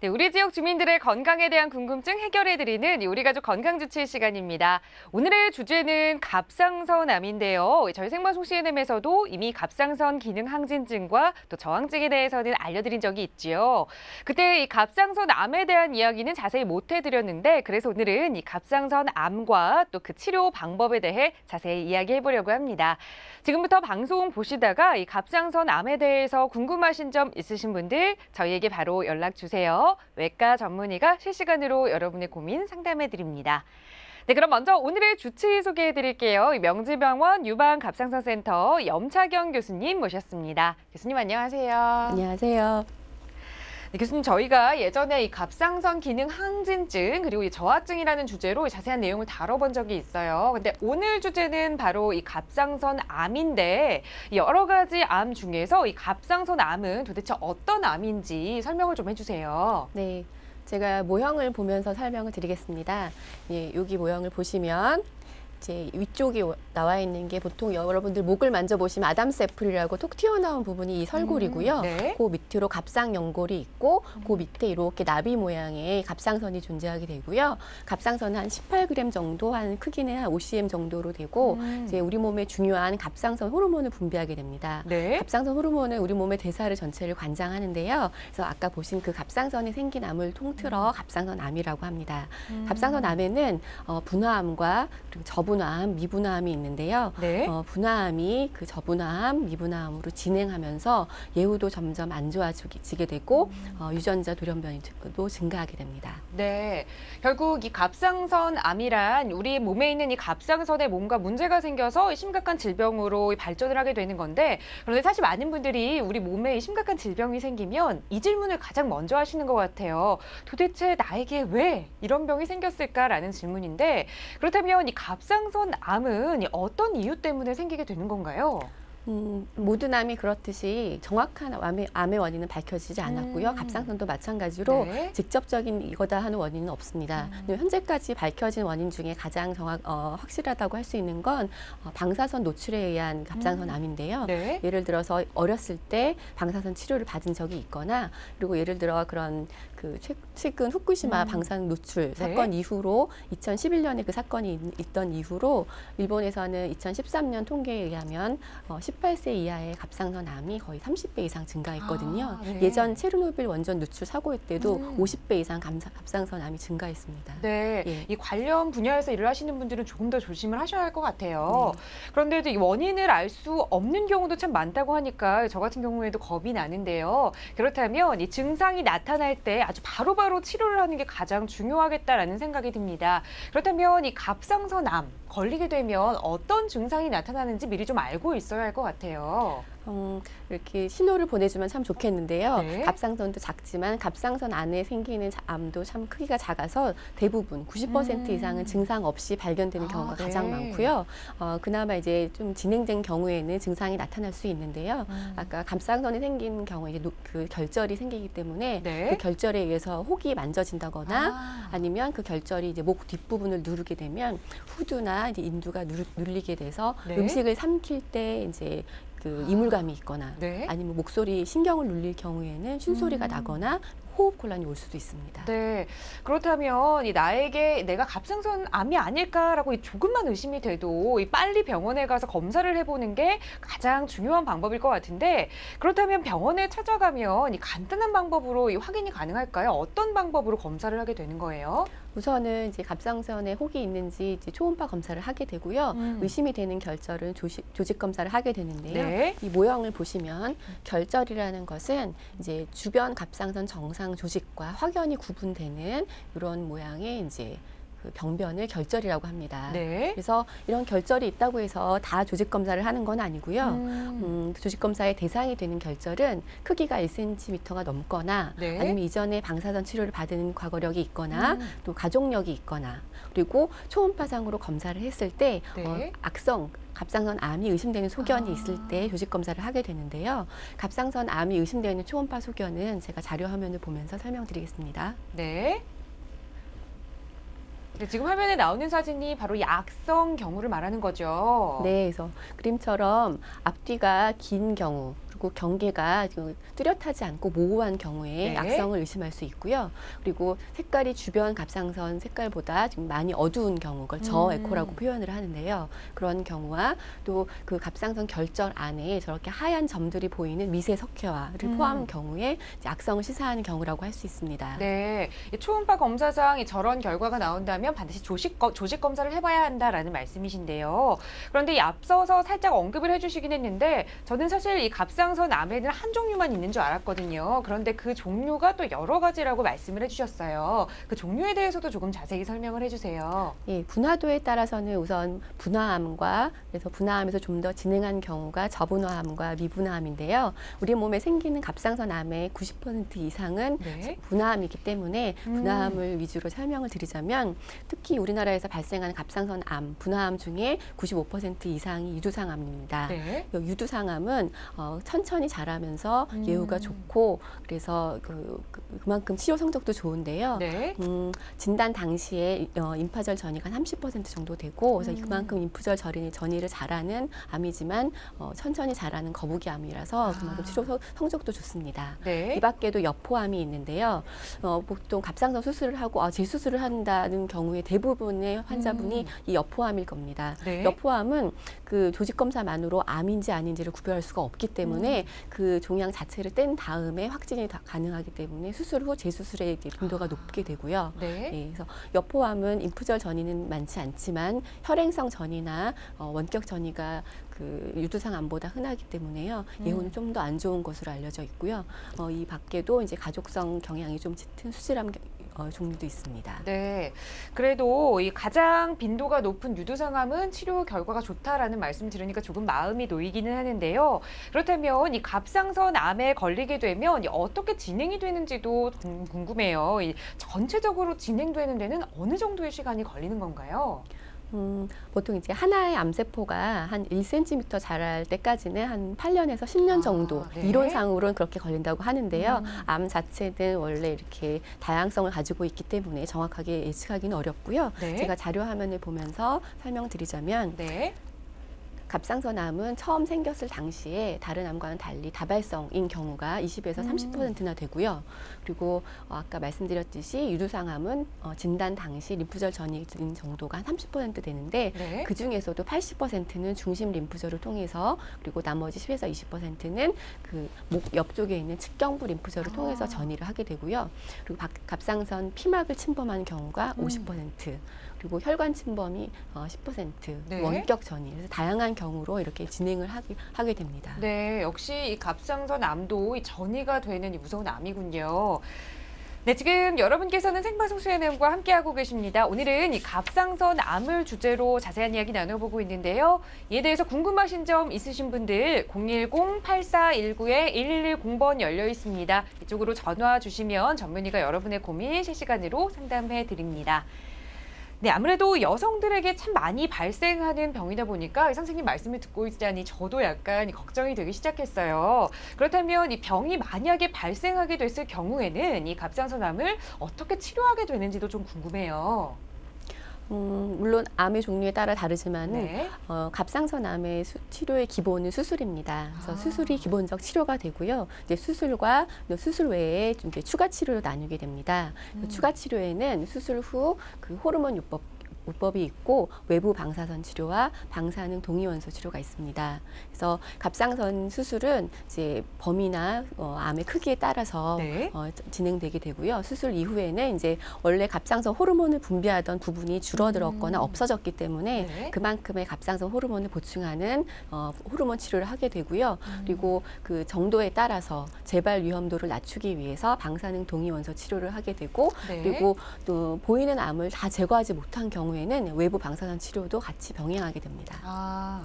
네, 우리 지역 주민들의 건강에 대한 궁금증 해결해드리는 우리 가족 건강주치 시간입니다. 오늘의 주제는 갑상선암인데요. 저희 생방송 CNM에서도 이미 갑상선 기능 항진증과 또 저항증에 대해서는 알려드린 적이 있지요. 그때 이 갑상선암에 대한 이야기는 자세히 못 해드렸는데 그래서 오늘은 이 갑상선암과 또 그 치료 방법에 대해 자세히 이야기해보려고 합니다. 지금부터 방송 보시다가 이 갑상선암에 대해서 궁금하신 점 있으신 분들 저희에게 바로 연락 주세요. 외과 전문의가 실시간으로 여러분의 고민 상담해 드립니다. 네, 그럼 먼저 오늘의 주치 소개해 드릴게요. 명지병원 유방갑상선센터 염차경 교수님 모셨습니다. 교수님 안녕하세요. 안녕하세요. 네, 교수님 저희가 예전에 이 갑상선 기능 항진증 그리고 이 저하증이라는 주제로 자세한 내용을 다뤄본 적이 있어요. 근데 오늘 주제는 바로 이 갑상선 암인데 여러 가지 암 중에서 이 갑상선 암은 도대체 어떤 암인지 설명을 좀 해주세요. 네. 제가 모형을 보면서 설명을 드리겠습니다. 예, 여기 모형을 보시면 이 제 위쪽이 나와 있는 게 보통 여러분들 목을 만져보시면 아담스 애플이라고 톡 튀어나온 부분이 이 설골이고요. 음, 네. 그 밑으로 갑상 연골이 있고 그 밑에 이렇게 나비 모양의 갑상선이 존재하게 되고요. 갑상선은 한 18g 정도 한 크기는 한 5cm 정도로 되고 음. 이제 우리 몸에 중요한 갑상선 호르몬을 분비하게 됩니다. 네. 갑상선 호르몬은 우리 몸의 대사를 전체를 관장하는데요. 그래서 아까 보신 그 갑상선에 생긴 암을 통틀어 갑상선암이라고 합니다. 음. 갑상선암에는 어, 분화암과 그리고 저분화암, 미분화암이 있는데요. 네. 어, 분화암이 그 저분화암, 미분화암으로 진행하면서 예후도 점점 안 좋아지게 되고 어, 유전자 돌연변이도 증가하게 됩니다. 네. 결국 이 갑상선 암이란 우리 몸에 있는 이 갑상선에 뭔가 문제가 생겨서 심각한 질병으로 발전을 하게 되는 건데 그런데 사실 많은 분들이 우리 몸에 심각한 질병이 생기면 이 질문을 가장 먼저 하시는 것 같아요. 도대체 나에게 왜 이런 병이 생겼을까라는 질문인데 그렇다면 이 갑상 선 암은 어떤 이유 때문에 생기게 되는 건가요? 음, 모든 암이 그렇듯이 정확한 암의, 암의 원인은 밝혀지지 않았고요. 음. 갑상선도 마찬가지로 네. 직접적인 이거다 하는 원인은 없습니다. 음. 현재까지 밝혀진 원인 중에 가장 정확, 어, 확실하다고 할 수 있는 건 어, 방사선 노출에 의한 갑상선 암인데요. 네. 예를 들어서 어렸을 때 방사선 치료를 받은 적이 있거나 그리고 예를 들어 그런 그 최, 최근 후쿠시마 음. 방사선 노출 네. 사건 이후로 2011년에 그 사건이 있- 있던 이후로 일본에서는 2013년 통계에 의하면 어, 18세 이하의 갑상선 암이 거의 30배 이상 증가했거든요. 아, 네. 예전 체르노빌 원전 누출 사고 때도 음. 50배 이상 감사, 갑상선 암이 증가했습니다. 네, 예. 이 관련 분야에서 일을 하시는 분들은 조금 더 조심을 하셔야 할 것 같아요. 네. 그런데도 이 원인을 알 수 없는 경우도 참 많다고 하니까 저 같은 경우에도 겁이 나는데요. 그렇다면 이 증상이 나타날 때 아주 바로바로 치료를 하는 게 가장 중요하겠다라는 생각이 듭니다. 그렇다면 이 갑상선암 걸리게 되면 어떤 증상이 나타나는지 미리 좀 알고 있어야 할 것 같아요. 음, 이렇게 신호를 보내주면 참 좋겠는데요. 네. 갑상선도 작지만 갑상선 안에 생기는 자- 암도 참 크기가 작아서 대부분 90% 음. 이상은 증상 없이 발견되는 아, 경우가 네. 가장 많고요. 어, 그나마 이제 좀 진행된 경우에는 증상이 나타날 수 있는데요. 음. 아까 갑상선이 생긴 경우에 이제 노- 그 결절이 생기기 때문에 네. 그 결절에 의해서 혹이 만져진다거나 아. 아니면 그 결절이 이제 목 뒷부분을 누르게 되면 후두나 이제 인두가 누르, 눌리게 돼서 네. 음식을 삼킬 때 이제 그 이물감이 있거나 네. 아니면 목소리 신경을 눌릴 경우에는 쉰소리가 음. 나거나 호흡 곤란이 올 수도 있습니다. 네. 그렇다면 이 나에게 내가 갑상선 암이 아닐까라고 이 조금만 의심이 돼도 이 빨리 병원에 가서 검사를 해보는 게 가장 중요한 방법일 것 같은데 그렇다면 병원에 찾아가면 이 간단한 방법으로 이 확인이 가능할까요? 어떤 방법으로 검사를 하게 되는 거예요? 우선은 이제 갑상선에 혹이 있는지 이제 초음파 검사를 하게 되고요. 음. 의심이 되는 결절은 조직, 조직 검사를 하게 되는데요. 네. 이 모형을 보시면 결절이라는 것은 이제 주변 갑상선 정상 조직과 확연히 구분되는 이런 모양의 이제 그 병변을 결절이라고 합니다. 네. 그래서 이런 결절이 있다고 해서 다 조직 검사를 하는 건 아니고요. 음. 음, 그 조직 검사의 대상이 되는 결절은 크기가 1cm가 넘거나 네. 아니면 이전에 방사선 치료를 받은 과거력이 있거나 음. 또 가족력이 있거나 그리고 초음파상으로 검사를 했을 때 네. 어, 악성 갑상선 암이 의심되는 소견이 아. 있을 때 조직 검사를 하게 되는데요. 갑상선 암이 의심되는 초음파 소견은 제가 자료 화면을 보면서 설명드리겠습니다. 네. 네, 지금 화면에 나오는 사진이 바로 이 악성 경우를 말하는 거죠. 네, 그래서 그림처럼 앞뒤가 긴 경우 그리고 경계가 그 뚜렷하지 않고 모호한 경우에 네. 악성을 의심할 수 있고요. 그리고 색깔이 주변 갑상선 색깔보다 좀 많이 어두운 경우, 그걸 저 음. 에코라고 표현을 하는데요. 그런 경우와 또 그 갑상선 결절 안에 저렇게 하얀 점들이 보이는 미세 석회화를 음. 포함한 경우에 악성을 시사하는 경우라고 할 수 있습니다. 네, 이 초음파 검사상 이 저런 결과가 나온다면 반드시 조직, 거- 조직 검사를 해봐야 한다라는 말씀이신데요. 그런데 이 앞서서 살짝 언급을 해주시긴 했는데 저는 사실 이 갑상 선 암에는 한 종류만 있는 줄 알았거든요. 그런데 그 종류가 또 여러 가지라고 말씀을 해주셨어요. 그 종류에 대해서도 조금 자세히 설명을 해주세요. 예, 분화도에 따라서는 우선 분화암과 그래서 분화암에서 좀 더 진행한 경우가 저분화암과 미분화암인데요. 우리 몸에 생기는 갑상선 암의 90% 이상은 네. 분화암이기 때문에 음. 분화암을 위주로 설명을 드리자면 특히 우리나라에서 발생하는 갑상선 암, 분화암 중에 95% 이상이 유두상암입니다. 네. 이 유두상암은 어, 천천히 자라면서 음. 예후가 좋고 그래서 그, 그, 그만큼 치료 성적도 좋은데요. 네. 음, 진단 당시에 어, 임파절 전이가 한 30% 정도 되고 그래서 음. 그만큼 임파절 전이 전이를 잘하는 암이지만 어, 천천히 자라는 거북이 암이라서 그만큼 아. 치료 성- 성적도 좋습니다. 네. 이 밖에도 여포암이 있는데요. 어, 보통 갑상선 수술을 하고 아, 재수술을 한다는 경우에 대부분의 환자분이 음. 이 여포암일 겁니다. 네. 여포암은 그 조직 검사만으로 암인지 아닌지를 구별할 수가 없기 때문에 음. 그 종양 자체를 뗀 다음에 확진이 다 가능하기 때문에 수술 후 재수술의 빈도가 아. 높게 되고요. 네. 예, 그래서 여포암은 인프절 전이는 많지 않지만 혈행성 전이나 어, 원격 전이가 그 유두상 암보다 흔하기 때문에요. 음. 예후는 좀더 안 좋은 것으로 알려져 있고요. 어, 이 밖에도 이제 가족성 경향이 좀 짙은 수질암 겨- 어, 종류도 있습니다. 네. 그래도 이 가장 빈도가 높은 유두상암은 치료 결과가 좋다라는 말씀 들으니까 조금 마음이 놓이기는 하는데요. 그렇다면 이 갑상선 암에 걸리게 되면 이 어떻게 진행이 되는지도 궁- 궁금해요. 이 전체적으로 진행되는 데는 어느 정도의 시간이 걸리는 건가요? 음, 보통 이제 하나의 암세포가 한 1cm 자랄 때까지는 한 8년에서 10년 아, 정도 네. 이론상으로는 그렇게 걸린다고 하는데요. 음. 암 자체는 원래 이렇게 다양성을 가지고 있기 때문에 정확하게 예측하기는 어렵고요. 네. 제가 자료 화면을 보면서 설명드리자면 네. 갑상선 암은 처음 생겼을 당시에 다른 암과는 달리 다발성인 경우가 20에서 음. 30%나 되고요. 그리고 어, 아까 말씀드렸듯이 유두상암은 어, 진단 당시 림프절 전이인 정도가 한 30% 되는데 네. 그 중에서도 80%는 중심 림프절을 통해서 그리고 나머지 10에서 20%는 그 목 옆쪽에 있는 측경부 림프절을 아. 통해서 전이를 하게 되고요. 그리고 박- 갑상선 피막을 침범하는 경우가 음. 50%. 그리고 혈관 침범이 어, 10% 네. 원격 전이 그래서 다양한 경우로 이렇게 진행을 하게, 하게 됩니다. 네, 역시 이 갑상선 암도 이 전이가 되는 이 무서운 암이군요. 네, 지금 여러분께서는 생방송 수연엠과 함께하고 계십니다. 오늘은 이 갑상선 암을 주제로 자세한 이야기 나눠보고 있는데요. 이에 대해서 궁금하신 점 있으신 분들 010-8419-1110번 열려 있습니다. 이쪽으로 전화 주시면 전문의가 여러분의 고민 실시간으로 상담해 드립니다. 네, 아무래도 여성들에게 참 많이 발생하는 병이다 보니까 이 선생님 말씀을 듣고 있자니 저도 약간 걱정이 되기 시작했어요. 그렇다면 이 병이 만약에 발생하게 됐을 경우에는 이 갑상선암을 어떻게 치료하게 되는지도 좀 궁금해요. 음, 물론 암의 종류에 따라 다르지만은 네. 어, 갑상선 암의 수- 치료의 기본은 수술입니다. 그래서 아. 수술이 기본적 치료가 되고요. 이제 수술과 또 수술 외에 좀 이제 추가 치료로 나누게 됩니다. 그래서 음. 추가 치료에는 수술 후 그 호르몬 요법 요법이 있고 외부 방사선 치료와 방사능 동위원소 치료가 있습니다. 그래서 갑상선 수술은 이제 범위나 어, 암의 크기에 따라서 네. 어, 진행되게 되고요. 수술 이후에는 이제 원래 갑상선 호르몬을 분비하던 부분이 줄어들었거나 음. 없어졌기 때문에 네. 그만큼의 갑상선 호르몬을 보충하는 어, 호르몬 치료를 하게 되고요. 음. 그리고 그 정도에 따라서 재발 위험도를 낮추기 위해서 방사능 동위원소 치료를 하게 되고 네. 그리고 또 보이는 암을 다 제거하지 못한 경우에 는 외부 방사선 치료도 같이 병행하게 됩니다. 아,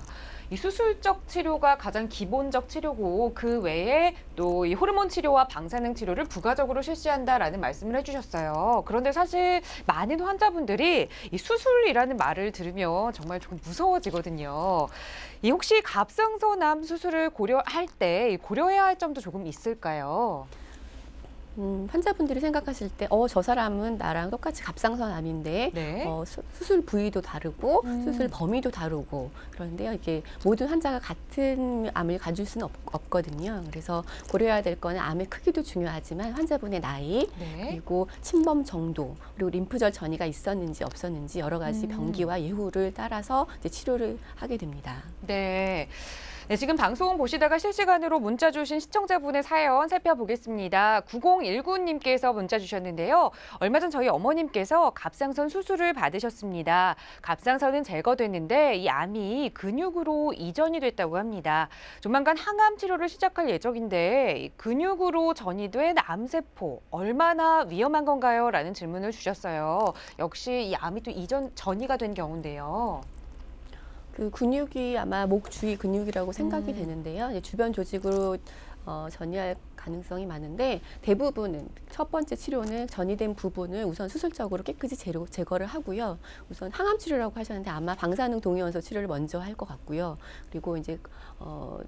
이 수술적 치료가 가장 기본적 치료고 그 외에 또 이 호르몬 치료와 방사능 치료를 부가적으로 실시한다라는 말씀을 해주셨어요. 그런데 사실 많은 환자분들이 이 수술이라는 말을 들으면 정말 조금 무서워지거든요. 이 혹시 갑상선암 수술을 고려할 때 고려해야 할 점도 조금 있을까요? 음, 환자분들이 생각하실 때, 어, 저 사람은 나랑 똑같이 갑상선암인데, 네. 어, 수, 술 부위도 다르고, 음. 수술 범위도 다르고, 그런데요, 이게 모든 환자가 같은 암을 가질 수는 없, 거든요 그래서 고려해야 될 거는 암의 크기도 중요하지만 환자분의 나이, 네. 그리고 침범 정도, 그리고 림프절 전이가 있었는지 없었는지 여러 가지 음. 병기와 예후를 따라서 이제 치료를 하게 됩니다. 네. 네, 지금 방송 보시다가 실시간으로 문자 주신 시청자분의 사연 살펴보겠습니다. 9019님께서 문자 주셨는데요. 얼마 전 저희 어머님께서 갑상선 수술을 받으셨습니다. 갑상선은 제거됐는데 이 암이 근육으로 이전이 됐다고 합니다. 조만간 항암 치료를 시작할 예정인데 이 근육으로 전이 된 암세포 얼마나 위험한 건가요? 라는 질문을 주셨어요. 역시 이 암이 또 이전 전이가 된 경우인데요. 그 근육이 아마 목 주위 근육이라고 생각이 음. 되는데요. 주변 조직으로 어, 전이할 가능성이 많은데 대부분은 첫 번째 치료는 전이된 부분을 우선 수술적으로 깨끗이 제로, 제거를 하고요. 우선 항암 치료라고 하셨는데 아마 방사능 동위원소 치료를 먼저 할 것 같고요. 그리고 이제 어,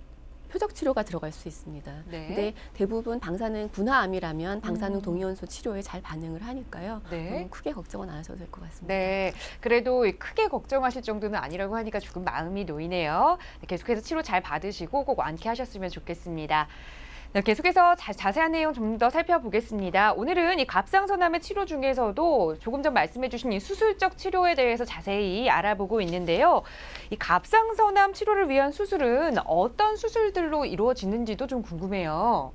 표적 치료가 들어갈 수 있습니다. 네. 근데 대부분 방사능 분화암이라면 방사능 음. 동위원소 치료에 잘 반응을 하니까요. 네. 너무 크게 걱정은 안 하셔도 될 것 같습니다. 네, 그래도 크게 걱정하실 정도는 아니라고 하니까 조금 마음이 놓이네요. 네, 계속해서 치료 잘 받으시고 꼭 완쾌하셨으면 좋겠습니다. 네, 계속해서 자, 자세한 내용 좀 더 살펴보겠습니다. 오늘은 이 갑상선암의 치료 중에서도 조금 전 말씀해주신 이 수술적 치료에 대해서 자세히 알아보고 있는데요. 이 갑상선암 치료를 위한 수술은 어떤 수술들로 이루어지는지도 좀 궁금해요.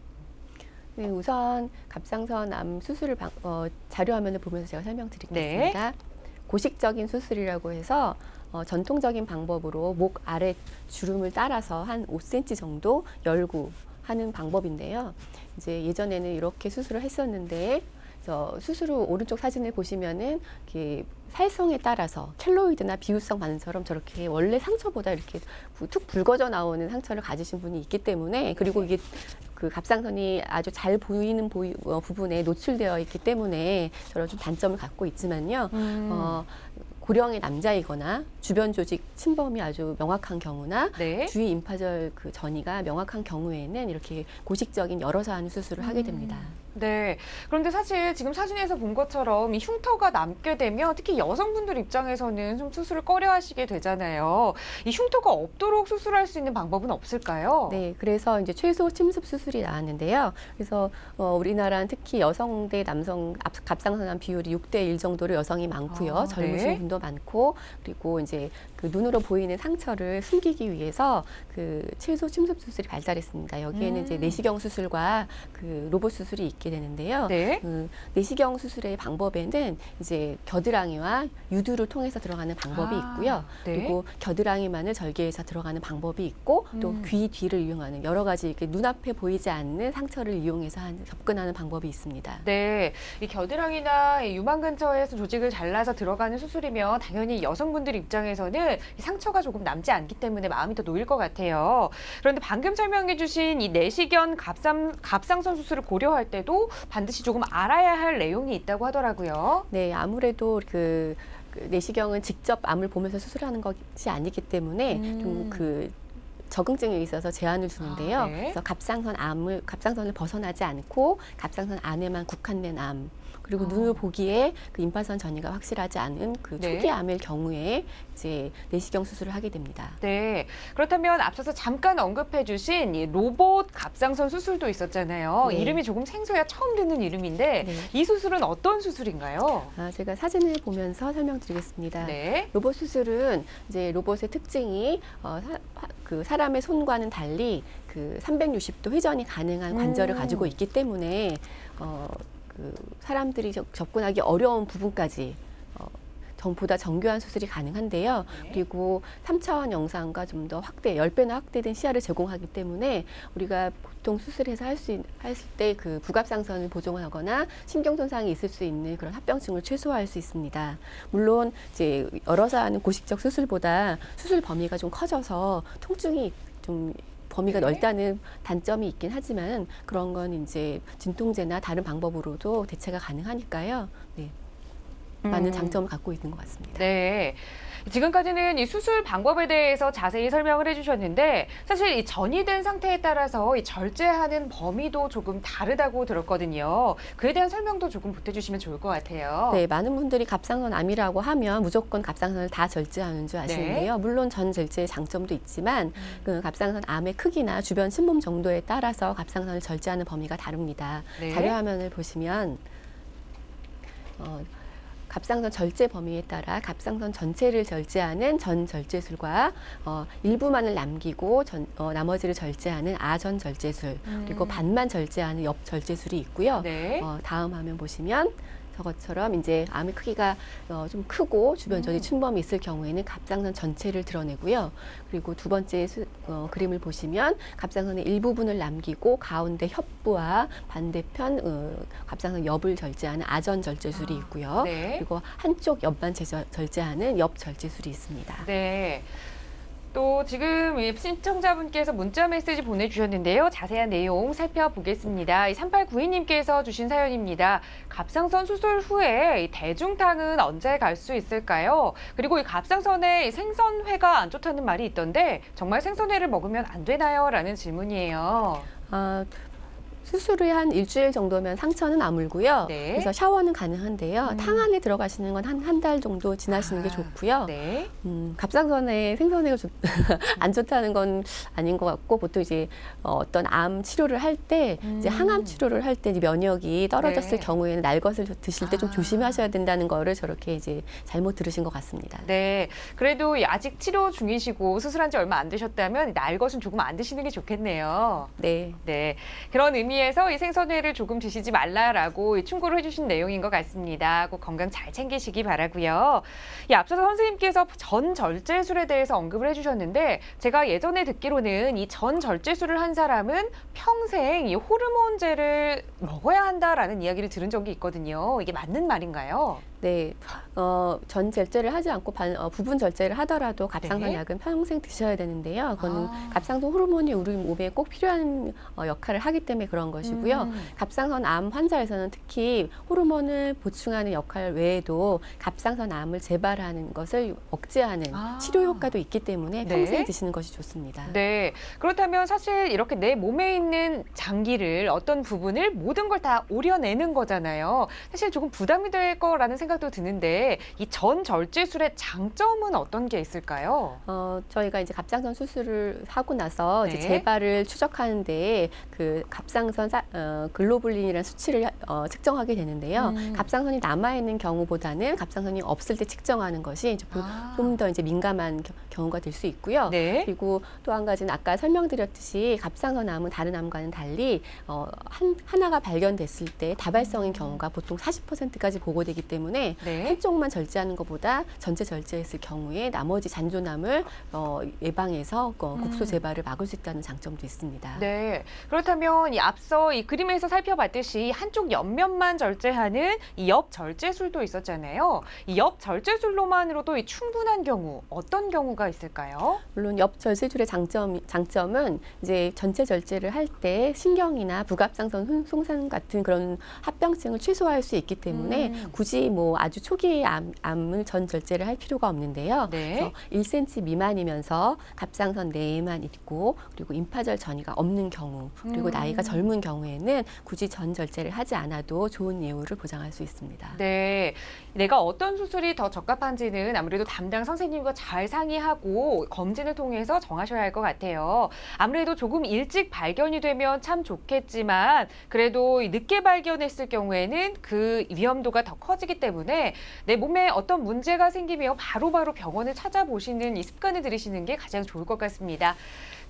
네, 우선 갑상선암 수술을 방- 어, 자료화면을 보면서 제가 설명드리겠습니다. 고식적인 수술이라고 해서 어, 전통적인 방법으로 목 아래 주름을 따라서 한 5cm 정도 열고 하는 방법인데요. 이제 예전에는 이렇게 수술을 했었는데 저 수술 후 오른쪽 사진을 보시면은 살성에 따라서 켈로이드나 비유성 반응처럼 저렇게 원래 상처보다 이렇게 부- 툭 붉어져 나오는 상처를 가지신 분이 있기 때문에 그리고 이게 그 갑상선이 아주 잘 보이는 보이, 어, 부분에 노출되어 있기 때문에 저런 좀 단점을 갖고 있지만요. 음. 어, 고령의 남자이거나 주변 조직 침범이 아주 명확한 경우나 네. 주위 임파절 그 전이가 명확한 경우에는 이렇게 고식적인 열어서 하는 수술을 하게 됩니다. 네. 그런데 사실 지금 사진에서 본 것처럼 이 흉터가 남게 되면 특히 여성분들 입장에서는 좀 수술을 꺼려 하시게 되잖아요. 이 흉터가 없도록 수술할 수 있는 방법은 없을까요? 네, 그래서 이제 최소 침습 수술이 나왔는데요. 그래서 어, 우리나라는 특히 여성 대 남성 앞- 갑상선암 비율이 6대 1 정도로 여성이 많고요. 아, 젊으신 네. 분도 많고 그리고 이제 그 눈으로 보이는 상처를 숨기기 위해서 그 최소 침습 수술이 발달했습니다. 여기에는 음. 이제 내시경 수술과 그 로봇 수술이 있게 되는데요. 네. 그 내시경 수술의 방법에는 이제 겨드랑이와 유두를 통해서 들어가는 방법이 아, 있고요. 네. 그리고 겨드랑이만을 절개해서 들어가는 방법이 있고 또 음. 귀 뒤를 이용하는 여러 가지 이렇게 눈앞에 보이지 않는 상처를 이용해서 한, 접근하는 방법이 있습니다. 네, 이 겨드랑이나 이 유망 근처에서 조직을 잘라서 들어가는 수술이면 당연히 여성분들 입장에서는 이 상처가 조금 남지 않기 때문에 마음이 더 놓일 것 같아요. 그런데 방금 설명해 주신 이 내시경 갑상, 갑상선 수술을 고려할 때도 반드시 조금 알아야 할 내용이 있다고 하더라고요. 네, 아무래도 그, 그 내시경은 직접 암을 보면서 수술하는 것이 아니기 때문에 음. 좀그 적응증에 있어서 제한을 주는데요. 아, 네. 그래서 갑상선 암을 갑상선을 벗어나지 않고 갑상선 안에만 국한된 암 그리고 어. 눈을 보기에 그 임파선 전이가 확실하지 않은 그 네. 초기 암일 경우에 이제 내시경 수술을 하게 됩니다. 네, 그렇다면 앞서서 잠깐 언급해 주신 이 로봇 갑상선 수술도 있었잖아요. 네. 이름이 조금 생소해야 처음 듣는 이름인데 네. 이 수술은 어떤 수술인가요? 아, 제가 사진을 보면서 설명드리겠습니다. 네. 로봇 수술은 이제 로봇의 특징이 어, 사, 화- 그 사람의 손과는 달리 그 360도 회전이 가능한 관절을 음. 가지고 있기 때문에 어, 그 사람들이 접- 접근하기 어려운 부분까지 어, 전보다 정교한 수술이 가능한데요. 네. 그리고 3차원 영상과 좀 더 확대, 10배나 확대된 시야를 제공하기 때문에 우리가 보통 수술해서 할 수 했을 때 그 부갑상선을 보정하거나 신경 손상이 있을 수 있는 그런 합병증을 최소화할 수 있습니다. 물론 이제 열어서 하는 고식적 수술보다 수술 범위가 좀 커져서 통증이 좀 범위가 네. 넓다는 단점이 있긴 하지만 그런 건 이제 진통제나 다른 방법으로도 대체가 가능하니까요. 네. 많은 음. 장점을 갖고 있는 것 같습니다. 네. 지금까지는 이 수술 방법에 대해서 자세히 설명을 해주셨는데 사실 이 전이 된 상태에 따라서 이 절제하는 범위도 조금 다르다고 들었거든요. 그에 대한 설명도 조금 보태주시면 좋을 것 같아요. 네, 많은 분들이 갑상선 암이라고 하면 무조건 갑상선을 다 절제하는 줄 아시는데요. 네. 물론 전 절제의 장점도 있지만 음. 그 갑상선 암의 크기나 주변 침범 정도에 따라서 갑상선을 절제하는 범위가 다릅니다. 네. 자료 화면을 보시면 어, 갑상선 절제 범위에 따라 갑상선 전체를 절제하는 전 절제술과 어, 일부만을 남기고 전, 어, 나머지를 절제하는 아전 절제술 그리고 음. 반만 절제하는 옆 절제술이 있고요. 네. 어, 다음 화면 보시면 저것처럼 이제 암의 크기가 어, 좀 크고 주변 전이 음. 침범이 있을 경우에는 갑상선 전체를 드러내고요. 그리고 두 번째 수, 어, 그림을 보시면 갑상선의 일부분을 남기고 가운데 협부와 반대편 어, 갑상선 옆을 절제하는 아전 절제술이 아, 있고요. 네. 그리고 한쪽 옆만 절제하는 옆 절제술이 있습니다. 네. 또 지금 이 신청자분께서 문자 메시지 보내주셨는데요. 자세한 내용 살펴보겠습니다. 이 3892님께서 주신 사연입니다. 갑상선 수술 후에 이 대중탕은 언제 갈 수 있을까요? 그리고 이 갑상선에 이 생선회가 안 좋다는 말이 있던데 정말 생선회를 먹으면 안 되나요? 라는 질문이에요. 아, 수술을 한 일주일 정도면 상처는 아물고요. 네. 그래서 샤워는 가능한데요. 음. 탕 안에 들어가시는 건 한 한 달 정도 지나시는 게 아, 좋고요. 네. 음, 갑상선에 생선회가 좋, 안 좋다는 건 아닌 것 같고 보통 이제 어, 어떤 암 치료를 할때 이제 음. 항암 치료를 할 때 면역이 떨어졌을 네. 경우에는 날 것을 드실 때좀 아. 조심하셔야 된다는 거를 저렇게 이제 잘못 들으신 것 같습니다. 네. 그래도 이 아직 치료 중이시고 수술한 지 얼마 안 되셨다면 날 것은 조금 안 드시는 게 좋겠네요. 네. 네. 그런 의미 에서 이 생선회를 조금 드시지 말라라고 이 충고를 해주신 내용인 것 같습니다. 꼭 건강 잘 챙기시기 바라고요. 이 앞서서 선생님께서 전 절제술에 대해서 언급을 해주셨는데 제가 예전에 듣기로는 이 전 절제술을 한 사람은 평생 이 호르몬제를 먹어야 한다라는 이야기를 들은 적이 있거든요. 이게 맞는 말인가요? 네, 어, 전 절제를 하지 않고 반, 어, 부분 절제를 하더라도 갑상선 네. 약은 평생 드셔야 되는데요. 그거는 아. 갑상선 호르몬이 우리 몸에 꼭 필요한 어, 역할을 하기 때문에 그런 것이고요. 음. 갑상선 암 환자에서는 특히 호르몬을 보충하는 역할 외에도 갑상선 암을 재발하는 것을 억제하는 아. 치료 효과도 있기 때문에 네. 평생 드시는 것이 좋습니다. 네. 그렇다면 사실 이렇게 내 몸에 있는 장기를 어떤 부분을 모든 걸 다 오려내는 거잖아요. 사실 조금 부담이 될 거라는 생각 도 드는데 이 전 절제술의 장점은 어떤 게 있을까요? 어, 저희가 이제 갑상선 수술을 하고 나서 네. 이제 재발을 추적하는데 그 갑상선 사, 어, 글로불린이라는 수치를 어, 측정하게 되는데요. 음. 갑상선이 남아 있는 경우보다는 갑상선이 없을 때 측정하는 것이 이제 아. 이제 민감한 겨- 경우가 될 수 있고요. 네. 그리고 또 한 가지는 아까 설명드렸듯이 갑상선 암은 다른 암과는 달리 어, 한, 하나가 발견됐을 때 다발성인 경우가 보통 40%까지 보고되기 때문에 네. 한쪽만 절제하는 것보다 전체 절제했을 경우에 나머지 잔존암을 어, 예방해서 어, 음. 국소 재발을 막을 수 있다는 장점도 있습니다. 네. 그렇다면 이 앞서 이 그림에서 살펴봤듯이 한쪽 옆면만 절제하는 이 옆 절제술도 있었잖아요. 이 옆 절제술로만으로도 이 충분한 경우 어떤 경우가 있을까요? 물론 옆 절제술의 장점 장점은 이제 전체 절제를 할 때 신경이나 부갑상선 손- 송산 같은 그런 합병증을 최소화할 수 있기 때문에 음. 굳이 뭐 아주 초기의 암, 암을 전 절제를 할 필요가 없는데요. 네. 그래서 1cm 미만이면서 갑상선 내에만 있고 그리고 임파절 전이가 없는 경우 그리고 음. 나이가 젊은 경우에는 굳이 전 절제를 하지 않아도 좋은 예후를 보장할 수 있습니다. 네. 내가 어떤 수술이 더 적합한지는 아무래도 담당 선생님과 잘 상의하고 검진을 통해서 정하셔야 할 것 같아요. 아무래도 조금 일찍 발견이 되면 참 좋겠지만 그래도 이 늦게 발견했을 경우에는 그 위험도가 더 커지기 때문에 내 몸에 어떤 문제가 생기면 바로바로 병원을 찾아보시는 이 습관을 들이시는 게 가장 좋을 것 같습니다.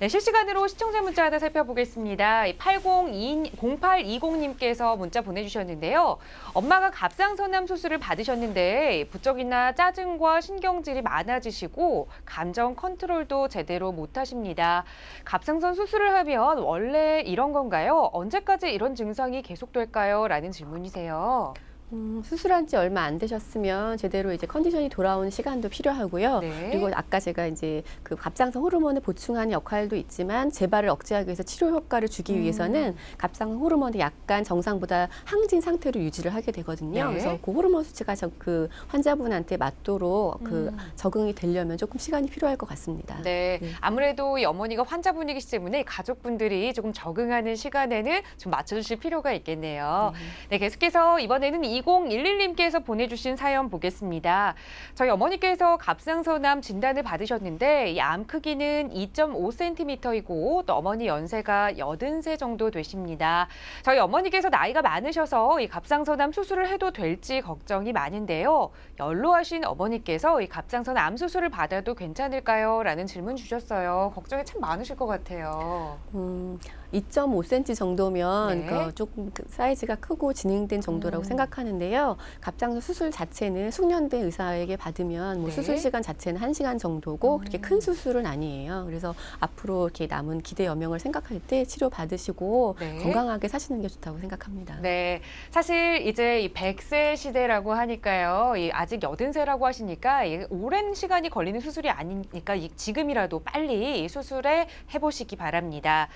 네, 실시간으로 시청자 문자 하나 살펴보겠습니다. 8020, 0820님께서 문자 보내주셨는데요. 엄마가 갑상선암 수술을 받으셨는데 부쩍이나 짜증과 신경질이 많아지시고 감정 컨트롤도 제대로 못하십니다. 갑상선 수술을 하면 원래 이런 건가요? 언제까지 이런 증상이 계속될까요? 라는 질문이세요. 음, 수술한 지 얼마 안 되셨으면 제대로 이제 컨디션이 돌아오는 시간도 필요하고요. 네. 그리고 아까 제가 이제 그 갑상선 호르몬을 보충하는 역할도 있지만 재발을 억제하기 위해서 치료 효과를 주기 음. 위해서는 갑상선 호르몬이 약간 정상보다 항진 상태로 유지를 하게 되거든요. 네. 그래서 그 호르몬 수치가 저- 그 환자분한테 맞도록 그 음. 적응이 되려면 조금 시간이 필요할 것 같습니다. 네, 네. 아무래도 이 어머니가 환자분이기 때문에 가족분들이 조금 적응하는 시간에는 좀 맞춰주실 필요가 있겠네요. 네, 계속해서 이번에는 2011님께서 보내주신 사연 보겠습니다. 저희 어머니께서 갑상선암 진단을 받으셨는데 이 암 크기는 2.5cm이고 또 어머니 연세가 80세 정도 되십니다. 저희 어머니께서 나이가 많으셔서 이 갑상선암 수술을 해도 될지 걱정이 많은데요. 연로하신 어머니께서 이 갑상선 암 수술을 받아도 괜찮을까요? 라는 질문 주셨어요. 걱정이 참 많으실 것 같아요. 음, 2.5cm 정도면 네. 그 조금 그 사이즈가 크고 진행된 정도라고 음. 생각하는데요. 갑상선 수술 자체는 숙련된 의사에게 받으면 뭐 네. 수술 시간 자체는 한시간 정도고 음. 그렇게 큰 수술은 아니에요. 그래서 앞으로 이렇게 남은 기대 여명을 생각할 때 치료 받으시고 네. 건강하게 사시는 게 좋다고 생각합니다. 네, 사실 이제 이 100세 시대라고 하니까요. 이 아직 80세라고 하시니까 이 오랜 시간이 걸리는 수술이 아니니까 이 지금이라도 빨리 이 수술에 해보시기 바랍니다.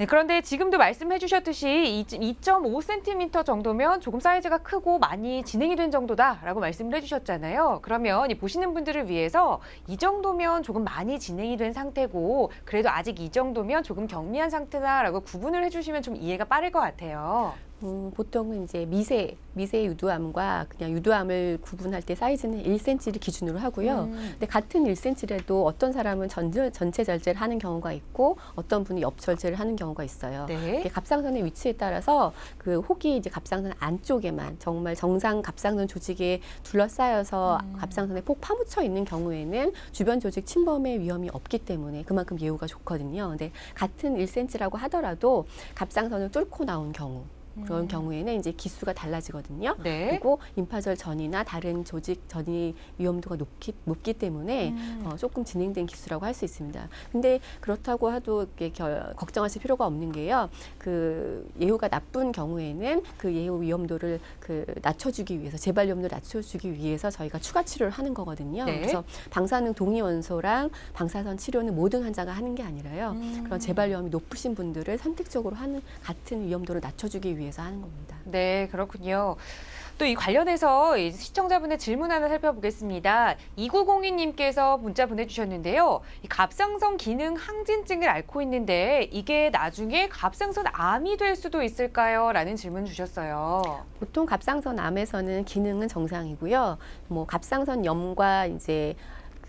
네, 그런데 지금도 말씀해 주셨듯이 2.5cm 정도면 조금 사이즈가 크고 많이 진행이 된 정도다라고 말씀을 해 주셨잖아요. 그러면 이 보시는 분들을 위해서 이 정도면 조금 많이 진행이 된 상태고 그래도 아직 이 정도면 조금 경미한 상태다라고 구분을 해 주시면 좀 이해가 빠를 것 같아요. 음, 보통은 이제 미세, 미세 유두암과 그냥 유두암을 구분할 때 사이즈는 1cm를 기준으로 하고요. 음. 근데 같은 1cm라도 어떤 사람은 전체, 전체 절제를 하는 경우가 있고 어떤 분이 옆 절제를 하는 경우가 있어요. 네. 갑상선의 위치에 따라서 그 혹이 이제 갑상선 안쪽에만 정말 정상 갑상선 조직에 둘러싸여서 음. 갑상선에 폭 파묻혀 있는 경우에는 주변 조직 침범의 위험이 없기 때문에 그만큼 예후가 좋거든요. 근데 같은 1cm라고 하더라도 갑상선을 뚫고 나온 경우 그런 음. 경우에는 이제 기수가 달라지거든요. 네. 그리고 임파절 전이나 다른 조직 전이 위험도가 높기, 높기 때문에 음. 어, 조금 진행된 기수라고 할 수 있습니다. 근데 그렇다고 해도 이렇게 결, 걱정하실 필요가 없는 게요. 그 예후가 나쁜 경우에는 그 예후 위험도를 그 낮춰주기 위해서 재발 위험도를 낮춰주기 위해서 저희가 추가 치료를 하는 거거든요. 네. 그래서 방사능 동위 원소랑 방사선 치료는 모든 환자가 하는 게 아니라요. 음. 그런 재발 위험이 높으신 분들을 선택적으로 하는 같은 위험도를 낮춰주기 위해서 하는 겁니다. 네, 그렇군요. 또 이 관련해서 이 시청자분의 질문 하나 살펴보겠습니다. 2902님께서 문자 보내주셨는데요. 이 갑상선 기능 항진증을 앓고 있는데 이게 나중에 갑상선 암이 될 수도 있을까요? 라는 질문 주셨어요. 보통 갑상선 암에서는 기능은 정상이고요. 뭐 갑상선 염과 이제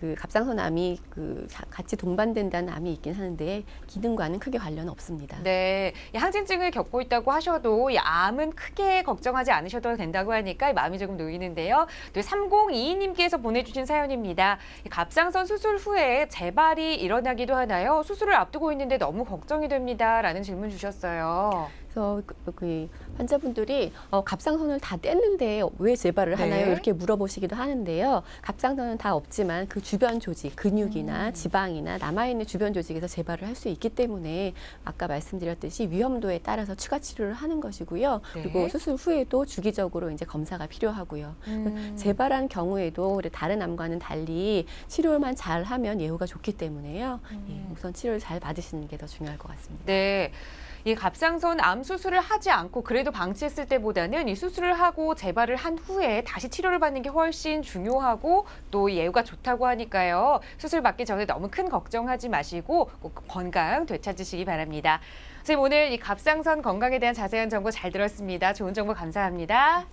그 갑상선 암이 그 자- 같이 동반된다는 암이 있긴 하는데 기능과는 크게 관련은 없습니다. 네, 이 항진증을 겪고 있다고 하셔도 이 암은 크게 걱정하지 않으셔도 된다고 하니까 마음이 조금 놓이는데요. 또 3022님께서 보내주신 사연입니다. 이 갑상선 수술 후에 재발이 일어나기도 하나요? 수술을 앞두고 있는데 너무 걱정이 됩니다. 라는 질문 주셨어요. 그래서 그, 그 환자분들이 어, 갑상선을 다 뗐는데 왜 재발을 하나요? 네. 이렇게 물어보시기도 하는데요. 갑상선은 다 없지만 그 주변 조직, 근육이나 음. 지방이나 남아있는 주변 조직에서 재발을 할 수 있기 때문에 아까 말씀드렸듯이 위험도에 따라서 추가 치료를 하는 것이고요. 네. 그리고 수술 후에도 주기적으로 이제 검사가 필요하고요. 음. 재발한 경우에도 다른 암과는 달리 치료만 잘 하면 예후가 좋기 때문에요. 음. 예, 우선 치료를 잘 받으시는 게 더 중요할 것 같습니다. 네. 이 갑상선 암 수술을 하지 않고 그래도 방치했을 때보다는 이 수술을 하고 재발을 한 후에 다시 치료를 받는 게 훨씬 중요하고 또 예후가 좋다고 하니까요. 수술 받기 전에 너무 큰 걱정하지 마시고 꼭 건강 되찾으시기 바랍니다. 선생님 오늘 이 갑상선 건강에 대한 자세한 정보 잘 들었습니다. 좋은 정보 감사합니다.